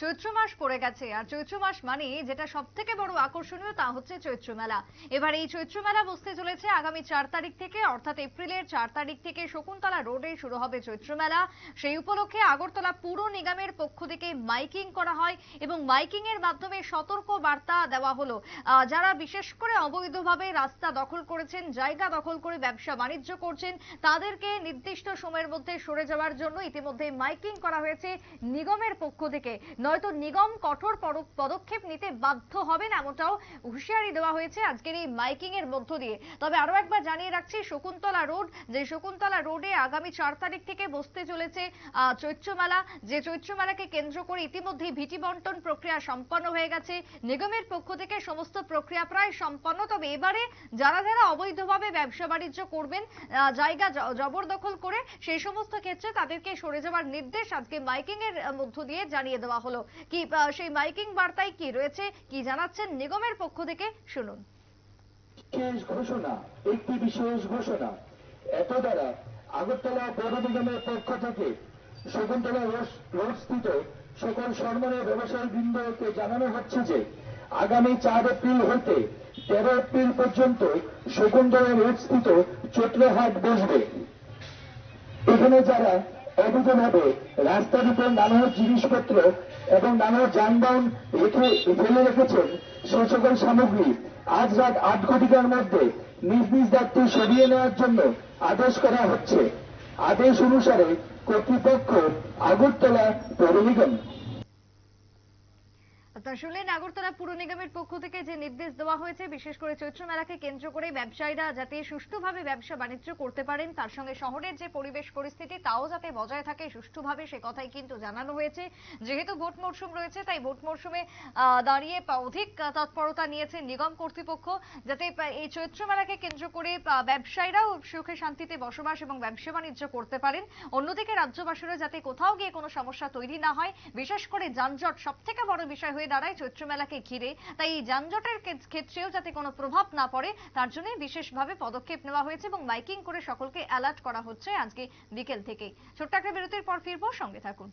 চৈত্র মাস পড়ে গেছে, আর চৈত্র মাস মানে যেটা সব থেকে বড় আকর্ষণীয় তা হচ্ছে চৈত্র মেলা। এবার এই চৈত্র মেলা বসতে চলেছে আগামী চার তারিখ থেকে, অর্থাৎ এপ্রিলের চার তারিখ থেকে শকুন্তলা রোডে শুরু হবে চৈত্র মেলা। সেই উপলক্ষে আগরতলা পুর নিগমের পক্ষ থেকে মাইকিং করা হয় এবং মাইকিং এর মাধ্যমে সতর্ক বার্তা দেওয়া হলো। যারা বিশেষ করে অবৈধভাবে রাস্তা দখল করেছেন, জায়গা দখল করে ব্যবসা বাণিজ্য করছেন, তাদেরকে নির্দিষ্ট সময়ের মধ্যে সরে যাওয়ার জন্য ইতিমধ্যে মাইকিং করা হয়েছে নিগমের পক্ষ থেকে। নয়তো নিগম কঠোর পদক্ষেপ নিতে বাধ্য হবেন এমনটাও হুঁশিয়ারি দেওয়া হয়েছে আজকের এই মাইকিং এর মধ্য দিয়ে। তবে আরও একবার জানিয়ে রাখছি শকুন্তলা রোড যে শকুন্তলা রোডে আগামী চার তারিখ থেকে বসতে চলেছে আহ, চৈত্র যে চৈত্রমালাকে কেন্দ্র করে ইতিমধ্যে ভিটি বন্টন প্রক্রিয়া সম্পন্ন হয়ে গেছে। নিগমের পক্ষ থেকে সমস্ত প্রক্রিয়া প্রায় সম্পন্ন। তবে এবারে যারা যারা অবৈধভাবে ব্যবসা বাণিজ্য করবেন জায়গা জবরদখল করে সেই সমস্ত ক্ষেত্রে তাদেরকে সরে যাওয়ার নির্দেশ আজকে মাইকিং এর মধ্য দিয়ে জানিয়ে দেওয়া হলো। কি সেই মাইকিং বার্তায় কি রয়েছে? কি জানাচ্ছেন নিগমের পক্ষ থেকে? শুনুন। বিশেষ ঘোষণা, একটি বিশেষ ঘোষণা। এত দ্বারা আগরতলা পৌর নিগমের পক্ষ থেকে শকুন্তলা রোড স্থিত সকল সরমানের ব্যবসায়ী বৃন্দকে জানানো হচ্ছে যে, আগামী চার এপ্রিল হতে তেরো এপ্রিল পর্যন্ত শকুন্তলা রোড স্থিত চৈত্রহাট বসবে। এখানে যারা অবৈধভাবে রাস্তার উপর নানা জিনিসপত্র এবং নানা যানবাহন রেখে ফেলে রেখেছেন সেই সকল সামগ্রী আজ রাত আট ঘটিকার মধ্যে নিজ নিজ দায়িত্ব সরিয়ে নেওয়ার জন্য আদেশ করা হচ্ছে। আদেশ অনুসারে কর্তৃপক্ষ আগরতলা পৌর নিগম আপনারা শুনলেন আগরতলা পুর নিগমের পক্ষ থেকে যে নির্দেশ দেওয়া হয়েছে, বিশেষ করে চৈত্র মেলাকে কেন্দ্র করে ব্যবসায়ীরা যাতে সুষ্ঠুভাবে ব্যবসা বাণিজ্য করতে পারেন, তার সঙ্গে শহরের যে পরিবেশ পরিস্থিতি, তাও যাতে বজায় থাকে সুষ্ঠুভাবে, সে কথাই কিন্তু জানানো হয়েছে। যেহেতু ভোট মরশুম রয়েছে, তাই ভোট মরশুমে দাঁড়িয়ে অধিক তৎপরতা নিয়েছে নিগম কর্তৃপক্ষ, যাতে এই চৈত্র মেলাকে কেন্দ্র করে ব্যবসায়ীরাও সুখে শান্তিতে বসবাস এবং ব্যবসা বাণিজ্য করতে পারেন। অন্যদিকে রাজ্যবাসীরা যাতে কোথাও গিয়ে কোনো সমস্যা তৈরি না হয়, বিশেষ করে যানজট সব থেকে বড় বিষয় হয়ে দাঁড়ায় চৈত্র মেলাকে ঘিরে। তাই এই যানজটের ক্ষেত- ক্ষেত্রেও যাতে কোনো প্রভাব না পড়ে, তার জন্য বিশেষভাবে পদক্ষেপ নেওয়া হয়েছে এবং মাইকিং করে সকলকে অ্যালার্ট করা হচ্ছে আজকে বিকেল থেকেই। ছোট্ট একটা বিরতির পর ফিরবো, সঙ্গে থাকুন।